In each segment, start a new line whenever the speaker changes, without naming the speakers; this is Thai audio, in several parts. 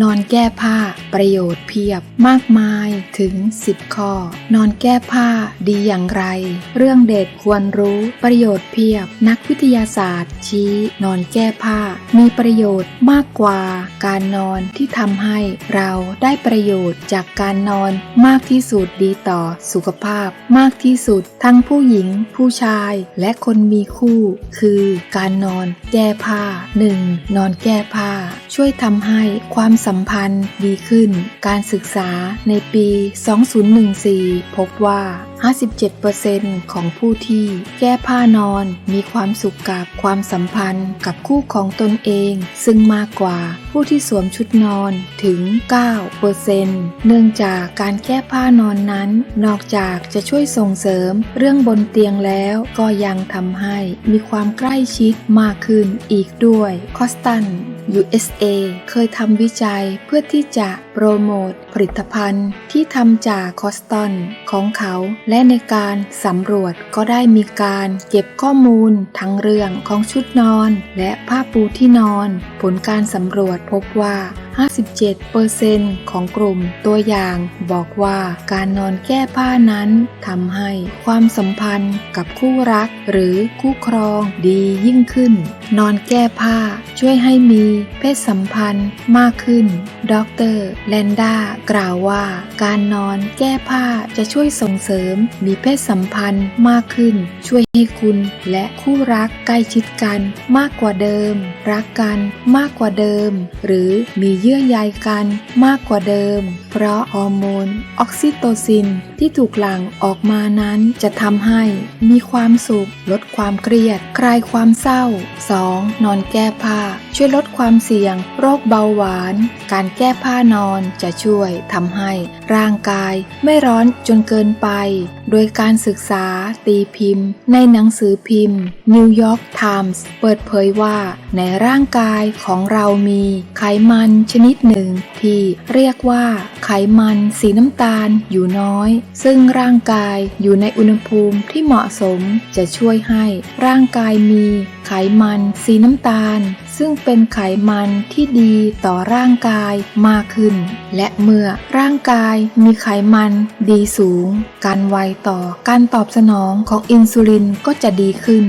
นอนแก้ผ้า ประโยชน์เพียบมากมายถึง 10 ข้อ นอนแก้ผ้าดีอย่างไร เรื่องเด็ดควรรู้ประโยชน์เพียบ นักวิทยาศาสตร์ ชี้ นอนแก้ผ้า มีประโยชน์มากกว่าการนอนที่ทำให้เราได้ประโยชน์จากการนอนมากที่สุดดีต่อสุขภาพ มากที่สุดทั้งผู้หญิง ผู้ชายและคนมีคู่ คือการนอนแก้ผ้า 1. นอนแก้ผ้า ช่วยทำให้ความสัมพันธ์ดีขึ้น การศึกษาในปี 2014 พบว่า 57%ของผู้ที่แก้ผ้านอนมีความสุขกับความสัมพันธ์กับคู่ของตนเอง ซึ่งมากกว่าผู้ที่สวมชุดนอนถึง 9%เนื่องจากการแก้ผ้านอนนั้น นอกจากจะช่วยส่งเสริมเรื่องบนเตียงแล้วก็ยังทำให้มีความใกล้ชิดมากขึ้นอีกด้วย คอสตัน USA เคยทำวิจัยเพื่อที่จะโปรโมทผลิตภัณฑ์ที่ทำจากคอสตันของเขา และในการสำรวจก็ได้มีการเก็บข้อมูลทั้งเรื่องของชุดนอน และผ้าปูที่นอน ผลการสำรวจพบว่า57%ของกลุ่มตัวอย่างบอกว่าการนอนแก้ผ้านั้นทำให้ความสัมพันธ์กับคู่รักหรือคู่ครองดียิ่งขึ้น นอนแก้ผ้าช่วยให้มีเพศสัมพันธ์มากขึ้น ดรแลนด้ากล่าวว่า การนอนแก้ผ้าจะช่วยส่งเสริมมีเพศสัมพันธ์มากขึ้น ช่วยให้คุณและคู่รักใกล้ชิดกันมากกว่าเดิม รักกันมากกว่าเดิม หรือมีเยื่อใยกันมากกว่าเดิม เพราะฮอร์โมนออกซิโตซินที่ถูกหลั่งออกมานั้นจะทำให้มีความสุข ลดความเครียด คลายความเศร้า 2. นอนแก้ผ้า ช่วยลดความเสี่ยง โรคเบาหวาน การแก้ผ้านอนจะช่วยทำให้ร่างกายไม่ร้อนจนเกินไป โดยการศึกษาตีพิมพ์ ในหนังสือพิมพ์ New York Times เปิดเผยว่า ในร่างกายของเรามีไขมันชนิดหนึ่ง ที่เรียกว่าไขมันสีน้ำตาลอยู่น้อย ซึ่งร่างกายอยู่ในอุณหภูมิที่เหมาะสมจะช่วยให้ร่างกายมีไขมันสีน้ำตาล ซึ่งเป็นไขมันที่ดีต่อร่างกายมากขึ้น และเมื่อร่างกายมีไขมันดีสูง การไวต่อการตอบสนองของอินซูลินก็จะดีขึ้น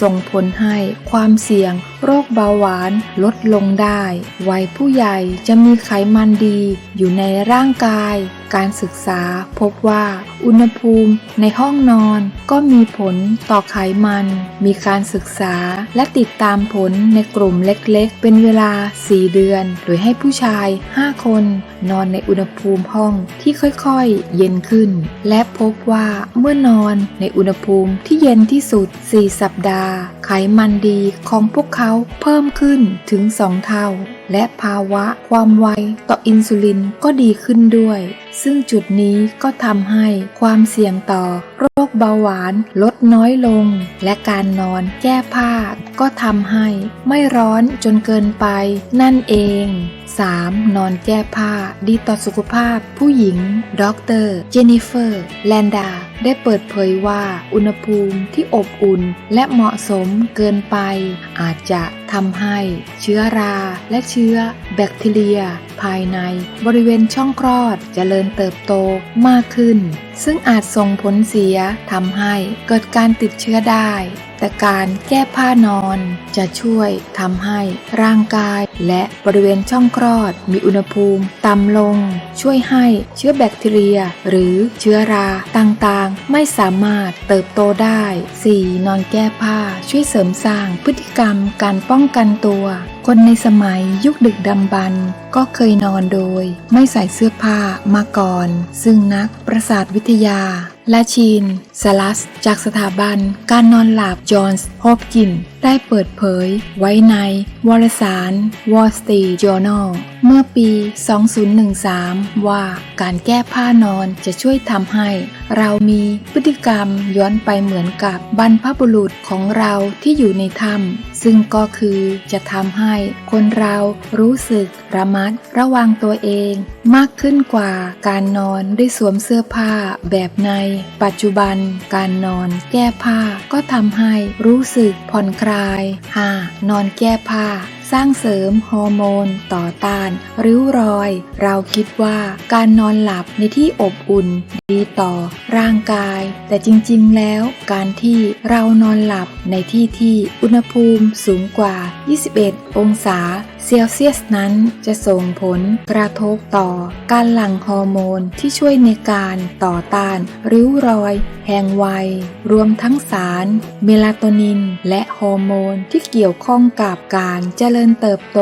ส่งผลให้ความเสี่ยง โรคเบาหวานลดลงได้ วัยผู้ใหญ่จะมีไขมันดี อยู่ในร่างกาย การศึกษาพบว่าอุณหภูมิในห้องนอนก็มีผลต่อไขมัน มีการศึกษาและติดตามผลในกลุ่มเล็กๆ เป็นเวลา 4 เดือน โดยให้ผู้ชาย 5 คน นอนในอุณหภูมิห้องที่ค่อยๆ เย็นขึ้น และพบว่าเมื่อนอนในอุณหภูมิที่เย็นที่สุด 4 สัปดาห์ไขมันดีของพวกเขาเพิ่มขึ้นถึง2เท่า และภาวะความไวต่ออินซูลินก็ดีขึ้นด้วย ซึ่งจุดนี้ก็ทำให้ความเสี่ยงต่อโรคเบาหวานลดน้อยลง และการนอนแก้ผ้าก็ทำให้ไม่ร้อนจนเกินไปนั่นเอง 3. นอนแก้ผ้า ดีต่อสุขภาพ ผู้หญิงด็อกเตอร์เจนนิเฟอร์ แลนดา ได้เปิดเผยว่า อุณหภูมิที่อบอุ่น และเหมาะสมเกินไป อาจจะทำให้เชื้อราและเชื้อแบคทีเรีย ภายในบริเวณช่องคลอดจเจริญเติบโตมากขึ้น ซึ่งอาจส่งผลเสียทำให้เกิดการติดเชื้อได้ แต่การแก้ผ้านอนจะช่วยทำให้ร่างกายและบริเวณช่องคลอด มีอุณหภูมิต่ำลง ช่วยให้เชื้อแบคทีเรีย หรือเชื้อราต่างๆ ไม่สามารถเติบโตได้ 4. นอนแก้ผ้าช่วยเสริมสร้างพฤติกรรมการป้องกันตัว คนในสมัยยุคดึกดำบรรก็เคยนอนโดย ไม่ใส่เสื้อผ้ามาก่อน ซึ่งนักประสาทวิทยา และชีนสลัส จากสถาบันการนอนหลับจอห์นส์ฮอปกิน ได้เปิดเผยไว้ในวารสาร Wall Street Journal เมื่อปี 2013 ว่าการแก้ผ้านอนจะช่วยทำให้ เรามีพฤติกรรมย้อนไปเหมือนกับบรรพบุรุษของเราที่อยู่ในถ้ำซึ่งก็คือจะทำให้คนเรารู้สึกระมัดระวังตัวเอง มากขึ้นกว่าการนอนด้วยสวมเสื้อผ้าแบบใน ปัจจุบันการนอนแก้ผ้าก็ทำให้รู้สึกผ่อนคลาย 5. นอนแก้ผ้า สร้างเสริมฮอร์โมน ต่อต้าน ริ้วรอย เราคิดว่าการนอนหลับในที่อบอุ่น ดีต่อร่างกาย แต่จริงๆ แล้ว การที่เรานอนหลับในที่ที่อุณหภูมิสูงกว่า 21 องศา เซลเซียสนั้นจะส่งผลกระทบต่อการหลั่งฮอร์โมนที่ช่วยในการต่อต้านริ้วรอย แห่งวัย รวมทั้งสาร เมลาโทนิน และฮอร์โมนที่เกี่ยวข้องกับการเจริญเติบโต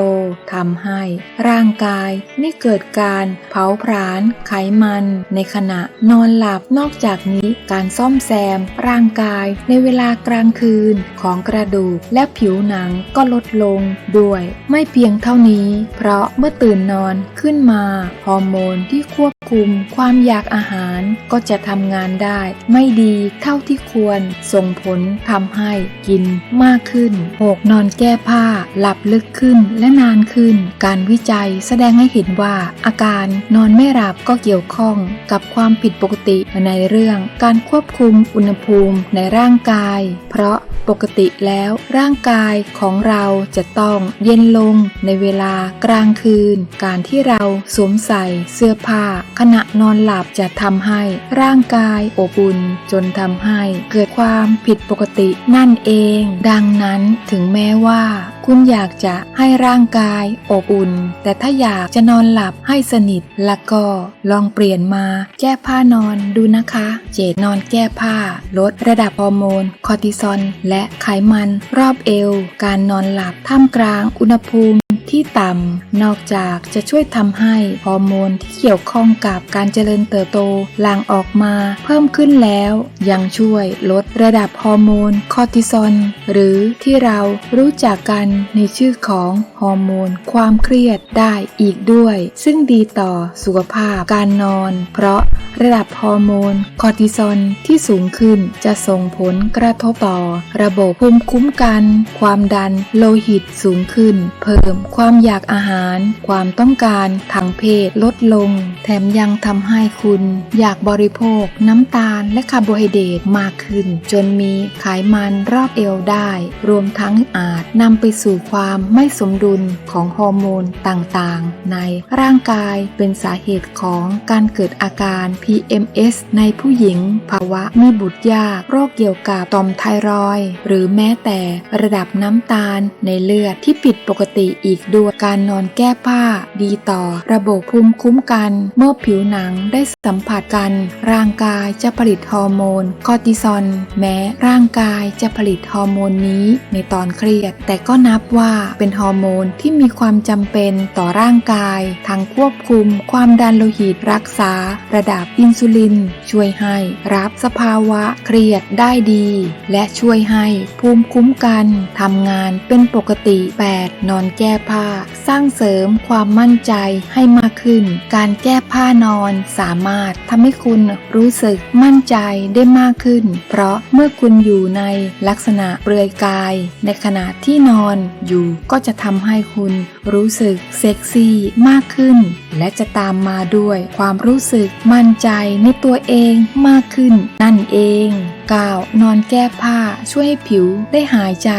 ทำให้ ร่างกายไม่เกิดการเผาผลาญไขมัน ในขณะนอนหลับนอกจากนี้การซ่อมแซม ร่างกายในเวลากลางคืนของกระดูกและผิวหนังก็ลดลงด้วยไม่เพียงเท่านี้ เพราะเมื่อตื่นนอนขึ้นมา ฮอร์โมนที่ควบ คุมความอยากอาหารก็จะทำงานได้ ไม่ดีเท่าที่ควรส่งผลทำให้กินมากขึ้น 6. นอนแก้ผ้า หลับลึกขึ้นและนานขึ้น การวิจัยแสดงให้เห็นว่า อาการนอนไม่หลับก็เกี่ยวข้องกับความผิดปกติในเรื่อง การควบคุมอุณหภูมิในร่างกาย เพราะปกติแล้วร่างกายของเราจะต้องเย็นลงในเวลากลางคืน การที่เราสวมใส่เสื้อผ้าขณะนอนหลับจะทำให้ร่างกายอบอุ่นจนทำให้เกิดความผิดปกตินั่นเอง ดังนั้นถึงแม้ว่า คุณอยากจะให้ร่างกายอบอุ่น แต่ถ้าอยากจะนอนหลับให้สนิทแล้วก็ลองเปลี่ยนมาแก้ผ้านอนดูนะคะ เจดนอนแก้ผ้า ลดระดับฮอร์โมน คอร์ติซอลและไขมันรอบเอว การนอนหลับท่ามกลางอุณหภูมิที่ต่ำนอกจากจะช่วยทำให้ฮอร์โมนที่เกี่ยวข้องกับการเจริญเติบโตหลั่งออกมาเพิ่มขึ้นแล้ว ยังช่วยลดระดับฮอร์โมนคอร์ติซอลหรือที่เรารู้จักกันในชื่อของฮอร์โมนความเครียดได้อีกด้วย ซึ่งดีต่อสุขภาพการนอน เพราะระดับฮอร์โมนคอร์ติซอลที่สูงขึ้นจะส่งผลกระทบต่อ ระบบภูมิคุ้มกัน ความดันโลหิตสูงขึ้น เพิ่มความอยากอาหาร ความต้องการทางเพศลดลง แถมยังทำให้คุณอยากบริโภคน้ำตาลและคาร์โบไฮเดรตมากขึ้น จนมีไขมันรอบเอวได้ รวมทั้งอาจนำไปสู่ความไม่สมดุลของฮอร์โมนต่างๆ ในร่างกายเป็นสาเหตุของการเกิดอาการ PMS ในผู้หญิง ภาวะมีบุตรยาก โรคเกี่ยวกับต่อมไทรอยด์หรือแม้แต่ระดับน้ำตาลในเลือดที่ผิดปกติอีกด้วยการนอนแก้ผ้า ดีต่อระบบภูมิคุ้มกันเมื่อผิวหนังได้สัมผัสกัน ร่างกายจะผลิตฮอร์โมนคอร์ติซอลแม้ร่างกายจะผลิตฮอร์โมนนี้ในตอนเครียด แต่ก็นับว่าเป็นฮอร์โมนที่มีความจำเป็นต่อร่างกาย ทั้งควบคุมความดันโลหิตรักษา ระดับอินซูลิน ช่วยให้รับสภาวะเครียดได้ดี และช่วยให้ภูมิคุ้มกันทำงานเป็นปกติ 8. นอนแก้ผ้า สร้างเสริมความมั่นใจให้มาก ขึ้น การแก้ผ้านอนสามารถทำให้คุณรู้สึกมั่นใจได้มากขึ้น เพราะเมื่อคุณอยู่ในลักษณะเปลือยกาย ในขณะที่นอนอยู่ก็จะทำให้คุณรู้สึกเซ็กซี่มากขึ้น และจะตามมาด้วยความรู้สึกมั่นใจในตัวเองมากขึ้นนั่นเอง 9. นอนแก้ผ้า ช่วยให้ผิวได้หายใจ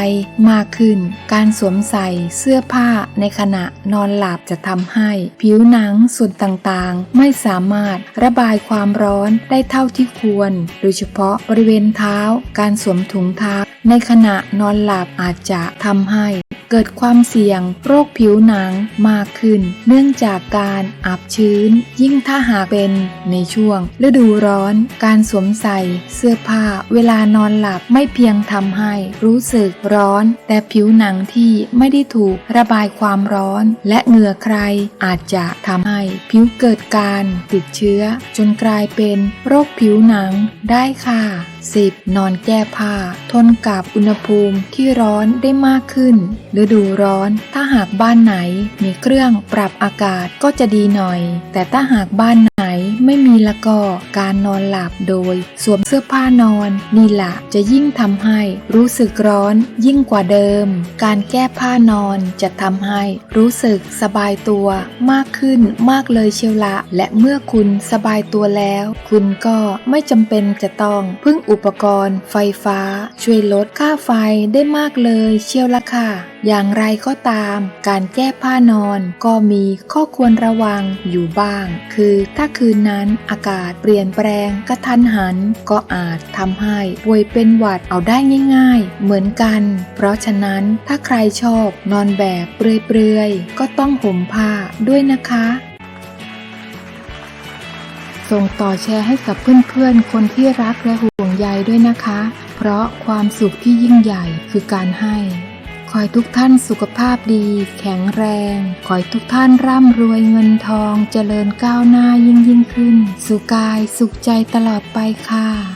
มากขึ้น การสวมใส่เสื้อผ้าในขณะนอนหลับจะทำให้ ผิวหนังส่วนต่างๆ ไม่สามารถระบายความร้อนได้เท่าที่ควร โดยเฉพาะบริเวณเท้า การสวมถุงเท้าในขณะนอนหลับอาจจะทำให้ เกิดความเสี่ยงโรคผิวหนังมากขึ้น เนื่องจากการอับชื้น ยิ่งถ้าหากเป็นในช่วง ฤดูร้อน การสวมใส่ เสื้อผ้า เวลานอนหลับไม่เพียงทำให้รู้สึกร้อน แต่ผิวหนังที่ไม่ได้ถูกระบายความร้อน และเหงื่อใครอาจจะทำให้ผิวเกิดการติดเชื้อ จนกลายเป็นโรคผิวหนังได้ค่ะ 10. นอนแก้ผ้า ทนกับอุณหภูมิที่ร้อนได้มากขึ้น ฤดูร้อนถ้าหากบ้านไหนมีเครื่องปรับอากาศก็จะดีหน่อย แต่ถ้าหากบ้านไหนไม่มีละก็การนอนหลับโดย สวมเสื้อผ้านอนนี่แหละจะยิ่งทำให้รู้สึกร้อนยิ่งกว่าเดิม การแก้ผ้านอนจะทำให้รู้สึกสบายตัวมากขึ้นมากเลยเชียวละ และเมื่อคุณสบายตัวแล้ว คุณก็ไม่จำเป็นจะต้องพึ่งอุอุปกรณ์ ไฟฟ้า ช่วยลดค่าไฟได้มากเลยเชียวละค่ะ อย่างไรก็ตาม การแก้ผ้านอนก็มีข้อควรระวังอยู่บ้าง คือถ้าคืนนั้นอากาศเปลี่ยนแปลงกระทันหัน ก็อาจทำให้ป่วยเป็นหวัดเอาได้ง่ายๆ เหมือนกัน เพราะฉะนั้นถ้าใครชอบนอนแบบเปลือยๆ ก็ต้องห่มผ้าด้วยนะคะส่งต่อแชร์ให้กับเพื่อนๆ คนที่รักและห่วง ใยด้วยนะคะ เพราะความสุขที่ยิ่งใหญ่คือการให้ ขอให้ทุกท่านสุขภาพดี แข็งแรง ขอให้ทุกท่านร่ำรวยเงินทอง เจริญก้าวหน้ายิ่งยิ่งขึ้น สุขกายสุขใจตลอดไปค่ะ